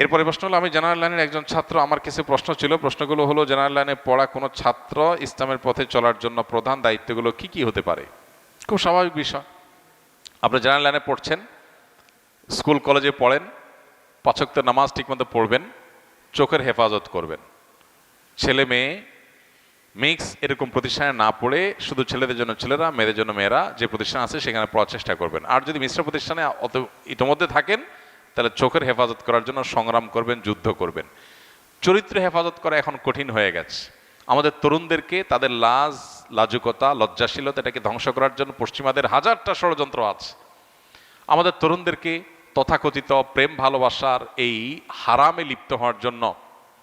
এরপরে প্রশ্ন হলো, আমি জেনারেল লাইনের একজন ছাত্র, আমার কিছু প্রশ্ন ছিল। প্রশ্নগুলো হলো জেনারেল লাইনে পড়া কোনো ছাত্র ইসলামের পথে চলার জন্য প্রধান দায়িত্বগুলো কি কি হতে পারে? খুব স্বাভাবিক বিষয়। আপনি জেনারেল লাইনে পড়ছেন স্কুল কলেজে পড়েন, পাচক্ত নামাজ ঠিকমতো পড়বেন, চোখের হেফাজত করবেন। ছেলে মেয়ে মিক্স এরকম প্রতিষ্ঠানে না পড়ে, শুধু ছেলেদের জন্য ছেলেরা, মেয়েদের জন্য মেয়েরা যে প্রতিষ্ঠান আছে সেখানে পড়ার চেষ্টা করবেন। আর যদি মিশ্র প্রতিষ্ঠানে অত ইতোমধ্যে থাকেন তাহলে চোখের হেফাজত করার জন্য সংগ্রাম করবেন, যুদ্ধ করবেন। চরিত্র হেফাজত করা এখন কঠিন হয়ে গেছে। আমাদের তরুণদেরকে তাদের লাজ, লাজুকতা, লজ্জাশীলতা এটাকে ধ্বংস করার জন্য পশ্চিমাদের হাজারটা ষড়যন্ত্র আছে। আমাদের তরুণদেরকে তথাকথিত প্রেম ভালোবাসার এই হারামে লিপ্ত হওয়ার জন্য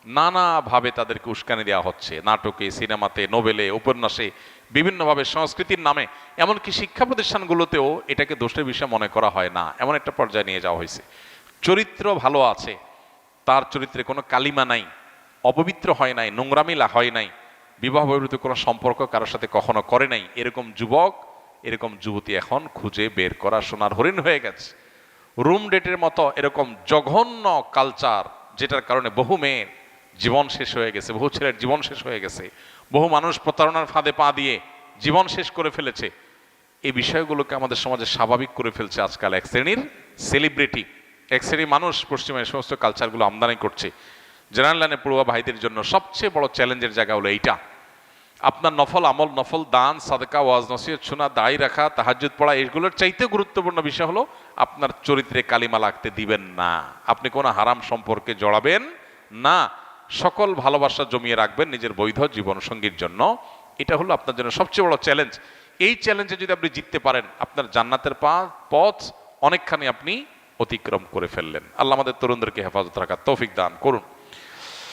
নানাভাবে তাদেরকে উস্কানি দেওয়া হচ্ছে। নাটকে, সিনেমাতে, নোবেলে, উপন্যাসে, বিভিন্নভাবে সংস্কৃতির নামে, এমনকি শিক্ষা প্রতিষ্ঠানগুলোতেও এটাকে দোষের বিষয় মনে করা হয় না। এমন একটা পর্যায়ে নিয়ে যাওয়া হয়েছে। চরিত্র ভালো আছে, তার চরিত্রে কোনো কালিমা নাই, অপবিত্র হয় নাই, নোংরামিলা হয় নাই বিবাহ বহির্ভূত কোনো সম্পর্ক কারোর সাথে কখনো করে নাই, এরকম যুবক, এরকম যুবতী এখন খুঁজে বের করা সোনার হরিণ হয়ে গেছে। রুম ডেটের মতো এরকম জঘন্য কালচার যেটার কারণে বহু মেয়ের জীবন শেষ হয়ে গেছে, বহু ছেলের জীবন শেষ হয়ে গেছে, বহু মানুষ প্রতারণার ফাঁদে পা দিয়ে জীবন শেষ করে ফেলেছে। এই বিষয়গুলোকে আমাদের সমাজে স্বাভাবিক করে ফেলছে আজকাল এক শ্রেণির সেলিব্রিটি এক শ্রেণির মানুষ পশ্চিমে এই সমস্ত কালচারগুলো আমদানি করছে। জেনারেল লাইনে পড়ুয়া ভাইদের জন্য সবচেয়ে বড় চ্যালেঞ্জের জায়গা হলো এইটা। আপনার নফল আমল, নফল দান, সাদকা, ওয়াজ, নসিহত শোনা দায়ী রাখা, তাহাজ্জুদ পড়া, এগুলোর চাইতে গুরুত্বপূর্ণ বিষয় হলো আপনার চরিত্রে কালিমা লাগতে দিবেন না। আপনি কোনো হারাম সম্পর্কে জড়াবেন না। সকল ভালোবাসা জমিয়ে রাখবেন নিজের বৈধ জীবন সঙ্গীর জন্য। এটা হলো আপনার জন্য সবচেয়ে বড় চ্যালেঞ্জ এই চ্যালেঞ্জে যদি আপনি জিততে পারেন, আপনার জান্নাতের পথ অনেকখানি আপনি অতিক্রম করে ফেললেন। আল্লাহ আমাদের তরুণদেরকে হেফাজত রাখার তৌফিক দান করুন।